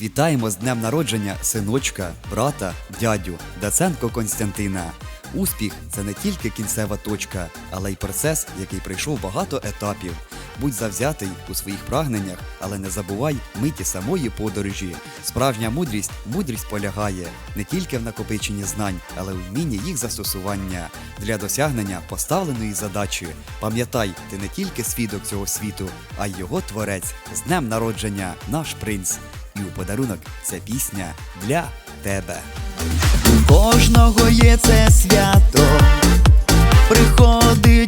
Вітаємо з днем народження синочка, брата, дядю Даценко Константина. Успіх це не тільки кінцева точка, але й процес, який пройшов багато етапів. Будь завзятий у своїх прагненнях, але не забувай миті самої подорожі. Справжня мудрість мудрість полягає не тільки в накопиченні знань, але й в вмінні їх застосування для досягнення поставленої задачі. Пам'ятай, ти не тільки свідок цього світу, а й його творець. З днем народження, наш принц. І у подарунок ця пісня для тебе. У кожного є це свято, приходить